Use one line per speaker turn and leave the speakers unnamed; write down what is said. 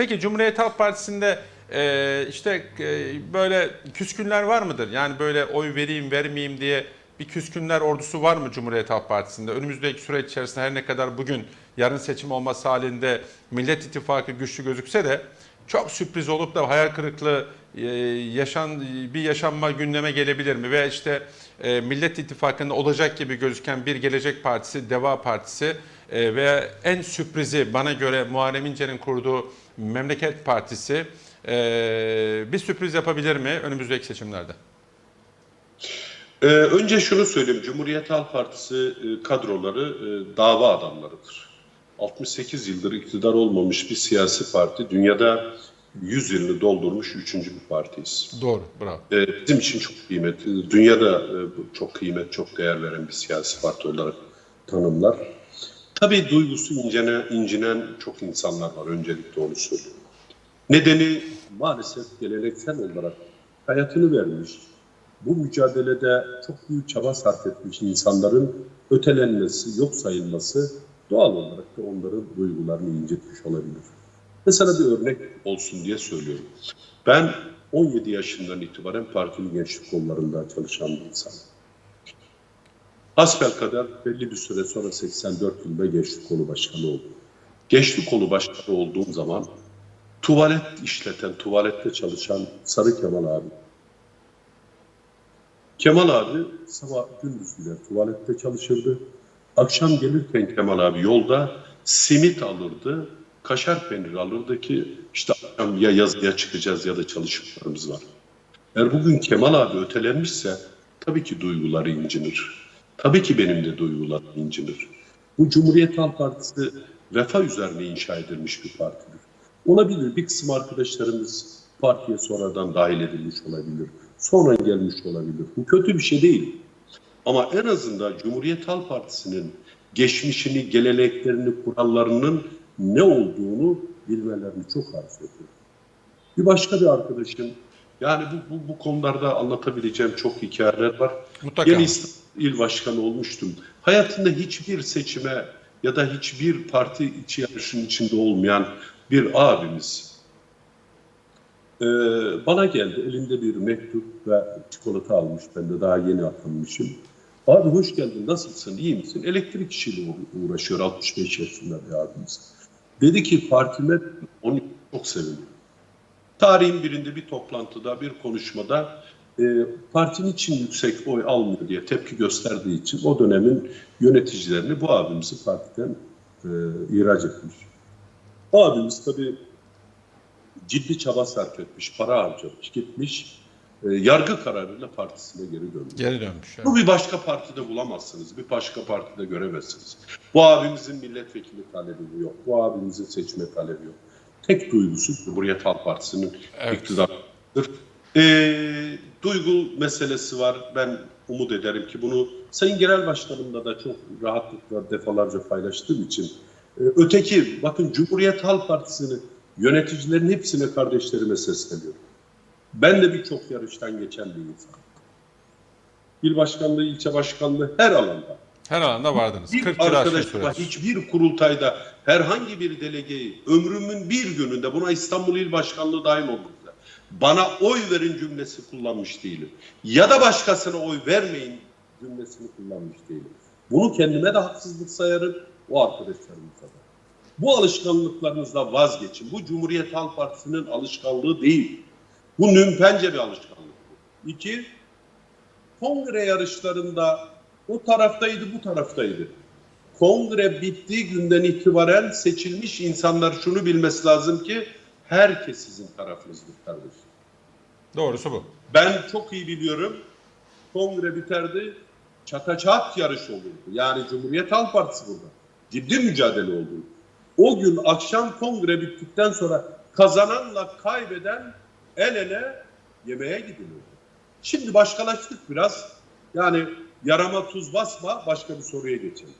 Peki Cumhuriyet Halk Partisi'nde e, işte e, böyle küskünler var mıdır? Yani böyle oy vereyim vermeyeyim diye bir küskünler ordusu var mı Cumhuriyet Halk Partisi'nde? Önümüzdeki süreç içerisinde her ne kadar bugün yarın seçim olması halinde Millet İttifakı güçlü gözükse de çok sürpriz olup da hayal kırıklığı yaşan bir yaşanma gündeme gelebilir mi? Ve işte e, Millet İttifakı'nda olacak gibi gözüken bir Gelecek Partisi, Deva Partisi e, ve en sürprizi bana göre Muharrem İnce'nin kurduğu Memleket Partisi e, bir sürpriz yapabilir mi önümüzdeki seçimlerde?
Ee, önce şunu söyleyeyim. Cumhuriyet Halk Partisi kadroları dava adamlarıdır. 68 yıldır iktidar olmamış bir siyasi parti. Dünyada 100 yılını doldurmuş üçüncü bir partiyiz.
Doğru, bravo.
Ee, bizim için çok kıymetli. Dünyada e, çok kıymet, çok değer veren bir siyasi parti olarak tanımlar. Tabii duygusu incene, incinen çok insanlar var. Öncelikle onu söyleyeyim. Nedeni maalesef geleneksel olarak hayatını vermiş, bu mücadelede çok büyük çaba sarf etmiş insanların ötelenmesi, yok sayılması doğal olarak da onların duygularını incitmiş olabilir. Mesela bir örnek olsun diye söylüyorum. Ben 17 yaşından itibaren partinin gençlik kollarında çalışan bir insanım. Hasbelkader belli bir süre sonra 84 yılında gençlik kolu başkanı oldum. Gençlik kolu başkanı olduğum zaman tuvalet işleten, tuvalette çalışan Sarı Kemal abi Kemal abi sabah gündüz gider tuvalette çalışırdı. Akşam gelirken Kemal abi yolda simit alırdı, kaşar peynir alırdı ki işte akşam ya yazıya çıkacağız ya da çalışmalarımız var. Eğer bugün Kemal abi ötelenmişse tabii ki duyguları incinir. Tabii ki benim de duygularım incinir. Bu Cumhuriyet Halk Partisi refah üzerine inşa edilmiş bir partidir. Olabilir bir kısım arkadaşlarımız partiye sonradan dahil edilmiş olabilir. Sonra gelmiş olabilir. Bu kötü bir şey değil. Ama en azından Cumhuriyet Halk Partisi'nin geçmişini, geleneklerini, kurallarının ne olduğunu bilmelerini çok arzu ediyorum. Bir başka bir arkadaşım, yani bu, bu, bu konularda anlatabileceğim çok hikayeler var.
Mutlaka.
Yeni İstanbul İl Başkanı olmuştum. Hayatında hiçbir seçime ya da hiçbir parti içi yarışın içinde olmayan bir abimiz ee, bana geldi elinde bir mektup ve çikolata almış. Ben de daha yeni atanmışım. Abi hoş geldin nasılsın iyi misin? Elektrik işiyle uğra- uğraşıyor 65 yaşında bir abimiz. Dedi ki partime onu çok sevindim. Tarihin birinde bir toplantıda bir konuşmada e, partinin için yüksek oy almıyor diye tepki gösterdiği için o dönemin yöneticilerini bu abimizi partiden e, ihraç etmiş. O abimiz tabii ciddi çaba sarf etmiş, para harcamış, gitmiş. E, yargı kararıyla partisine geri dönmüş.
Geri dönmüş. evet.
Bu bir başka partide bulamazsınız, bir başka partide göremezsiniz. Bu abimizin milletvekili talebi yok, bu abimizin seçme talebi yok. Tek duygusu Cumhuriyet Halk Partisi'nin
Evet.
iktidarıdır. Ee, duygu meselesi var. Ben umut ederim ki bunu Sayın Genel Başkanımla da çok rahatlıkla defalarca paylaştığım için e, öteki bakın Cumhuriyet Halk Partisi'nin yöneticilerin hepsine kardeşlerime sesleniyorum. Ben de birçok yarıştan geçen bir insanım. İl başkanlığı, ilçe başkanlığı her alanda.
Her alanda vardınız.
Bir
40 yıl aşkın
arkadaşıma
süreç.
hiçbir kurultayda herhangi bir delegeyi ömrümün bir gününde buna İstanbul İl Başkanlığı dahil olmak bana oy verin cümlesi kullanmış değilim. Ya da başkasına oy vermeyin cümlesini kullanmış değilim. Bunu kendime de haksızlık sayarım, o arkadaşlarımıza da. Bu alışkanlıklarınızla vazgeçin. Bu Cumhuriyet Halk Partisi'nin alışkanlığı değil. Bu nümpence bir alışkanlık. İki, kongre yarışlarında o taraftaydı, bu taraftaydı. Kongre bittiği günden itibaren seçilmiş insanlar şunu bilmesi lazım ki herkes sizin tarafınızdır kardeşim.
Doğrusu bu.
Ben çok iyi biliyorum. Kongre biterdi. Çataçat yarış olurdu. Yani Cumhuriyet Halk Partisi burada. Ciddi mücadele oldu. O gün akşam kongre bittikten sonra kazananla kaybeden el ele yemeğe gidiliyordu. Şimdi başkalaştık biraz. Yani yarama tuz basma başka bir soruya geçelim.